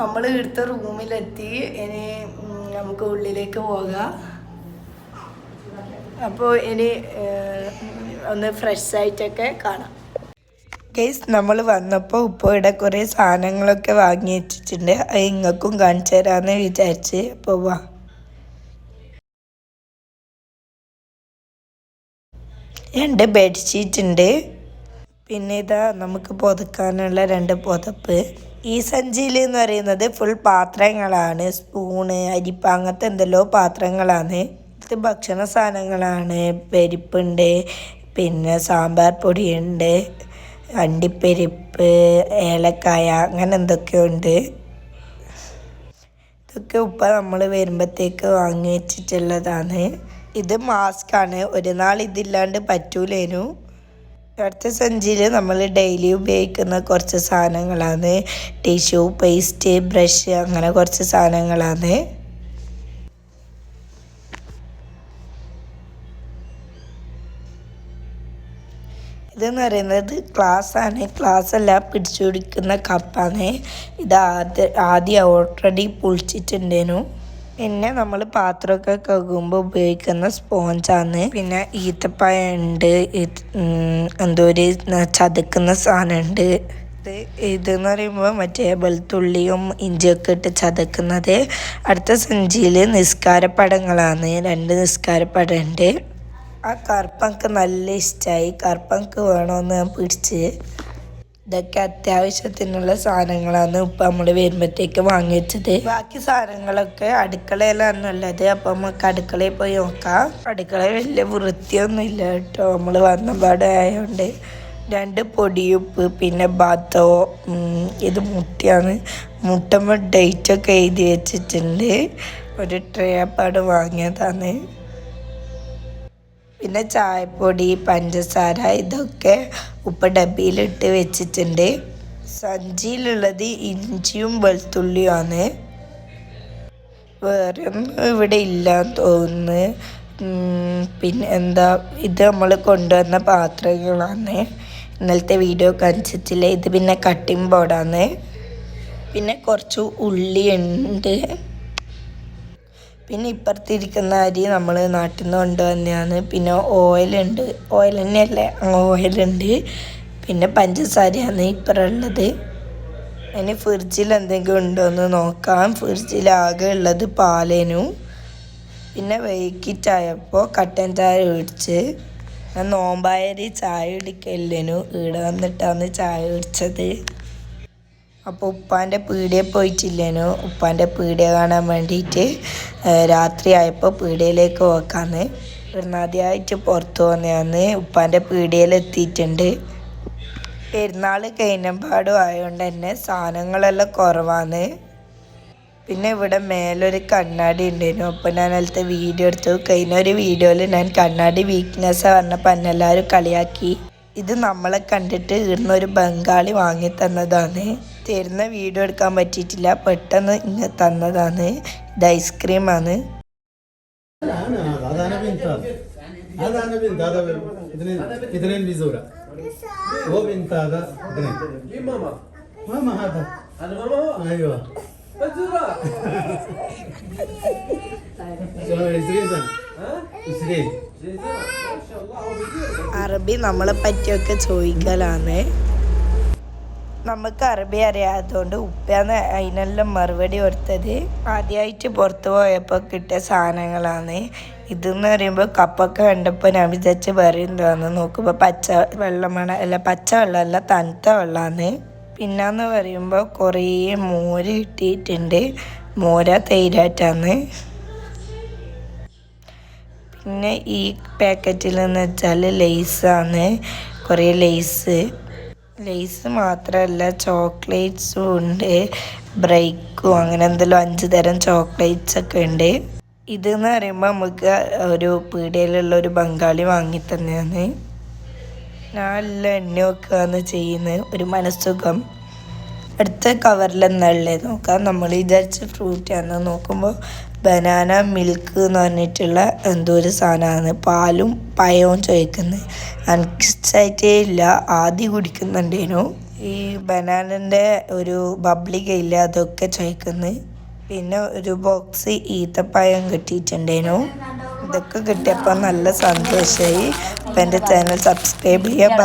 നമ്മൾ എടുത്ത റൂമിലെത്തി. ഇനി നമുക്ക് ഉള്ളിലേക്ക് പോകാം. അപ്പോൾ ഇനി ഒന്ന് ഫ്രഷ് ആയിട്ടൊക്കെ കാണാം. ഗൈസ് നമ്മൾ വന്നപ്പോൾ ഇവിടെ കുറേ സാധനങ്ങളൊക്കെ വാങ്ങി വെച്ചിട്ടുണ്ട് അത് നിങ്ങൾക്കും കാണിച്ചു തരാമെന്ന് വിചാരിച്ച് അപ്പോൾ വാ രണ്ട് ബെഡ്ഷീറ്റ് ഉണ്ട്. പിന്നെ ഇതാ നമുക്ക് പുതക്കാനുള്ള രണ്ട് പുതപ്പ്. ഈ സഞ്ചിയിൽ എന്ന് പറയുന്നത് ഫുൾ പാത്രങ്ങളാണ്. സ്പൂണ് അരിപ്പ അങ്ങനത്തെ എന്തെല്ലോ പാത്രങ്ങളാണ്. ഇത് ഭക്ഷണ സാധനങ്ങളാണ്. പരിപ്പുണ്ട് പിന്നെ സാമ്പാർ പൊടിയുണ്ട് അണ്ടിപ്പരിപ്പ് ഏലക്കായ അങ്ങനെ എന്തൊക്കെയോ ഉണ്ട്. ഇതൊക്കെ ഉപ്പ നമ്മൾ വരുമ്പോഴത്തേക്ക് വാങ്ങി വെച്ചിട്ടുള്ളതാണ് ഇത് ആണ്. ഒരു നാൾ ഇതില്ലാണ്ട് പറ്റൂലേനു. അടുത്ത സഞ്ചിയിൽ നമ്മൾ ഡെയിലി ഉപയോഗിക്കുന്ന കുറച്ച് സാധനങ്ങളാണ്. ടിഷ്യൂ പേസ്റ്റ് ബ്രഷ് അങ്ങനെ കുറച്ച് സാധനങ്ങളാണ്. ഇതെന്ന് പറയുന്നത് ക്ലാസ് ആണ്. ക്ലാസ് അല്ല പിടിച്ചു പിടിക്കുന്ന കപ്പാണ് ഇത് ആദ്യം ആദ്യം ഓൾറെഡി പൊളിച്ചിട്ടുണ്ടേനു പിന്നെ നമ്മൾ പാത്രമൊക്കെ കഴുകുമ്പോൾ ഉപയോഗിക്കുന്ന സ്പോഞ്ചാണ്. പിന്നെ ഈത്തപ്പഴമുണ്ട് എന്തോ ഒരു ചതുക്കുന്ന സാധനമുണ്ട് ഇത് ഇതെന്ന് പറയുമ്പോൾ മറ്റേ വെളുത്തുള്ളിയും ഇഞ്ചിയൊക്കെ ഇട്ട് ചതക്കുന്നത്. അടുത്ത സഞ്ചിയിൽ നിസ്കാരപ്പടങ്ങളാണ്. രണ്ട് നിസ്കാരപ്പടം ഉണ്ട് ആ കറുപ്പങ്ക് നല്ല ഇഷ്ടമായി കറുപ്പങ്ക് വേണമെന്ന് ഞാൻ പിടിച്ച്. ഇതൊക്കെ അത്യാവശ്യത്തിനുള്ള സാധനങ്ങളാണ് ഇപ്പം നമ്മൾ വരുമ്പോഴത്തേക്ക് വാങ്ങി വെച്ചത് ബാക്കി സാധനങ്ങളൊക്കെ അടുക്കളയിലാണ് ഉള്ളത് അപ്പം നമുക്ക് അടുക്കളയിൽ പോയി നോക്കാം. അടുക്കള വലിയ വൃത്തിയൊന്നും ഇല്ല കേട്ടോ. നമ്മൾ വന്ന ആയതുകൊണ്ട് രണ്ട് പൊടിയുപ്പ് പിന്നെ ബാത്തോ ഇത് മുട്ടയാണ്. മുട്ടമ്മ ഡേറ്റൊക്കെ എഴുതി വെച്ചിട്ടുണ്ട്. ഒരു ട്രേ പാട് വാങ്ങിയതാണ്. പിന്നെ ചായപ്പൊടി പഞ്ചസാര ഇതൊക്കെ ഉപ്പ ഡബ്ബിയിലിട്ട് വെച്ചിട്ടുണ്ട്. സഞ്ചിയിലുള്ളത് ഇഞ്ചിയും വെളുത്തുള്ളിയുമാണ്. വേറെ ഒന്നും ഇവിടെ ഇല്ലാന്ന് തോന്നുന്നു. പിന്നെ എന്താ ഇത് നമ്മൾ കൊണ്ടുവന്ന പാത്രങ്ങളാണ്. ഇന്നലത്തെ വീഡിയോ കാണിച്ചിട്ടില്ല ഇത് പിന്നെ കട്ടിംഗ് ബോർഡാണ് പിന്നെ കുറച്ച് ഉള്ളി ഉണ്ട് പിന്നെ ഇപ്പുറത്തിരിക്കുന്ന അരി നമ്മൾ നാട്ടിൽ നിന്ന് കൊണ്ടുവന്നതാണ്. പിന്നെ ഓയിലുണ്ട് ഓയിൽ തന്നെയല്ലേ? ഓയിലുണ്ട് പിന്നെ പഞ്ചസാരയാണ് ഇപ്പറുള്ളത് അതിന് ഫ്രിഡ്ജിൽ എന്തെങ്കിലും ഉണ്ടോ എന്ന് നോക്കാം. ഫ്രിഡ്ജിൽ ആകെ ഉള്ളത് പാലേനു. പിന്നെ വൈകിട്ടായപ്പോൾ കട്ടൻ ചായ ഒഴിച്ച്. ഞാൻ നോമ്പായരി ചായ കുടിക്കല്ലേനു ഇവിടെ വന്നിട്ടാണ് ചായ കുടിച്ചത്. അപ്പോൾ ഉപ്പാന്റെ പീടിയെ പോയിട്ടില്ലേനു. ഉപ്പാന്റെ പീടിയ കാണാൻ വേണ്ടിയിട്ട് രാത്രിയായപ്പോൾ പീടിയയിലേക്ക് പോക്കാന്ന്. പെരുന്നാദ്യമായിട്ട് പുറത്തു പോന്നെയാന്ന് ഉപ്പാന്റെ പീടിയയിൽ എത്തിയിട്ടുണ്ട്. പെരുന്നാൾ കഴിഞ്ഞപാടും ആയതുകൊണ്ട് തന്നെ സാധനങ്ങളെല്ലാം കുറവാണ് പിന്നെ ഇവിടെ മേലൊരു കണ്ണാടി ഉണ്ടായിരുന്നു അപ്പോൾ ഞാൻ അതിലത്തെ വീഡിയോ എടുത്തു. കഴിഞ്ഞ ഒരു വീഡിയോയിൽ ഞാൻ കണ്ണാടി വീക്ക്നെസ് പറഞ്ഞപ്പോൾ എന്നെ എല്ലാവരും കളിയാക്കി. ഇത് നമ്മളെ കണ്ടിട്ട് ഇടുന്ന ഒരു ബംഗാളി വാങ്ങി തന്നതാണ് തരുന്ന വീഡിയോ എടുക്കാൻ പറ്റിയിട്ടില്ല. പെട്ടെന്ന് ഇങ്ങനെ തന്നതാണ്. ഇത് ഐസ്ക്രീമാണ് അറബി നമ്മളെ പറ്റിയൊക്കെ ചോദിക്കലാണ്. നമുക്ക് അറബി അറിയാത്തതുകൊണ്ട് ഉപ്പയാണ് അതിനെല്ലാം മറുപടി കൊടുത്തത്. ആദ്യമായിട്ട് പുറത്ത് പോയപ്പോൾ കിട്ടിയ സാധനങ്ങളാണ്. ഇതെന്ന് പറയുമ്പോൾ കപ്പൊക്കെ കണ്ടപ്പോൾ ഞാൻ വിചാരിച്ച് പറയുന്നതാണ് നോക്കുമ്പോൾ പച്ച വെള്ളമാണ് അല്ല പച്ച വെള്ളമല്ല തണുത്ത വെള്ളമാണ് പിന്നെന്ന് പറയുമ്പോൾ കുറേ മോര് കിട്ടിയിട്ടുണ്ട്. മോര തൈരാറ്റാണ് പിന്നെ ഈ പാക്കറ്റിൽ എന്ന് വെച്ചാൽ ലേസാണ്. കുറേ ലേസ്. ലേസ് മാത്രമല്ല ചോക്ലേറ്റ്സും ഉണ്ട് ബ്രേക്കും അങ്ങനെ എന്തെങ്കിലും അഞ്ച് തരം ചോക്ലേറ്റ്സ് ഒക്കെ ഉണ്ട്. ഇതെന്ന് പറയുമ്പോൾ നമുക്ക് ഒരു പീടികയിലുള്ള ഒരു ബംഗാളി വാങ്ങി തന്നെയാണ്. എണ്ണ വെക്കുകയാണ് ചെയ്യുന്നത് ഒരു മനസ്സുഖം. അടുത്ത കവറിൽ എന്നുള്ളത് നോക്കാം. നമ്മൾ വിചാരിച്ച ഫ്രൂട്ടാണ് നോക്കുമ്പോൾ ബനാന മിൽക്ക് എന്ന് പറഞ്ഞിട്ടുള്ള എന്തോ ഒരു സാധനമാണ്. പാലും പഴവും ചോദിക്കുന്നത് എനിക്ക് ഇഷ്ടമായിട്ടേ ഇല്ല. ആദ്യം കുടിക്കുന്നുണ്ടേനു. ഈ ബനാനന്റെ ഒരു ബബ്ലി കയ്യില്ല അതൊക്കെ ചോദിക്കുന്നത് പിന്നെ ഒരു ബോക്സ് ഈത്തപ്പായം കിട്ടിയിട്ടുണ്ടേനു. ഇതൊക്കെ കിട്ടിയപ്പോൾ നല്ല സന്തോഷമായി അപ്പം എന്റെ ചാനൽ സബ്സ്ക്രൈബ് ചെയ്യുക